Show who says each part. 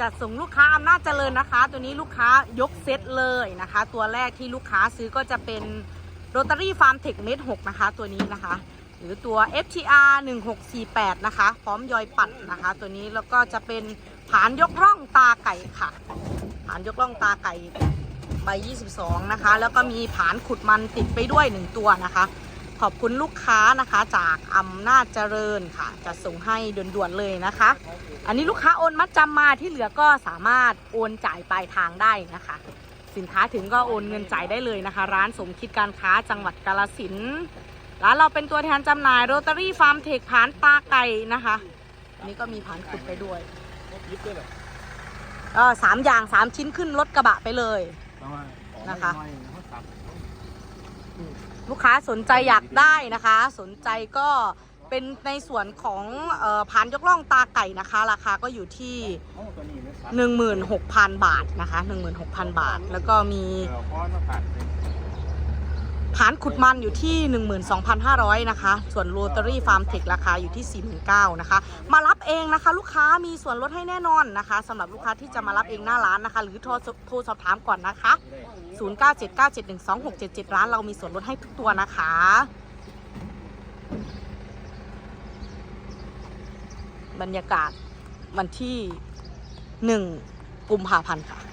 Speaker 1: จัดส่งลูกค้าอำนาจเจริญนะคะ ตัวนี้ลูกค้ายกเซตเลยนะคะ ตัวแรกที่ลูกค้าซื้อก็จะเป็นโรตารี่ฟาร์มเทคเมด6นะคะ ตัวนี้นะคะ หรือตัว FTR 1648 นะคะ พร้อมยอยปัดนะคะ ตัวนี้แล้วก็จะเป็นผานยกร่องตาไก่ค่ะ ผานยกร่องตาไก่ใบ 22 นะคะ แล้วก็มีผานขุดมันติดไปด้วย 1 ตัวนะคะ ขอบคุณลูกค้านะคะจากอำนาจเจริญค่ะ จะส่งให้ด่วนๆเลยนะคะ อันนี้ลูกค้าโอนมัดจำมาที่เหลือก็สามารถโอนจ่ายปลายทางได้นะคะ สินค้าถึงก็โอนเงินจ่ายได้เลยนะคะ ร้านสมคิดการค้าจังหวัดกาลสินร้านเราเป็นตัวแทนจำหน่ายโรตารี่ฟาร์มเทคผานตาไก่นะคะอันนี้ก็มีผานขุดไปด้วย
Speaker 2: ยิบด้วยเหรอ
Speaker 1: เออสามอย่างสามชิ้นขึ้นรถกระบะไปเลยนะคะ ลูกค้าสนใจอยากได้นะคะ สนใจก็เป็นในส่วนของเอ่อผานยกล่องตาไก่นะคะ ราคาก็อยู่ที่
Speaker 2: โอ้ตัวนี้เลยครับ
Speaker 1: 16,000 บาทนะคะ 16,000 บาท แล้วก็มี
Speaker 2: เออเพราะว่าตัดเลย
Speaker 1: ผานขุดมันอยู่ที่ 12,500 นะคะ ส่วนโรตารี่ฟาร์มเทคราคาอยู่ที่ 49,000นะคะ มารับเองนะคะ ลูกค้ามีส่วนลดให้แน่นอนนะคะสำหรับลูกค้าที่จะมารับเองหน้าร้านนะคะ หรือโทรโทรสอบถามก่อนนะคะ 0979712677 ร้านเรามีส่วนลดให้ทุกตัวนะคะบรรยากาศวันที่ 1 กุมภาพันธ์ค่ะ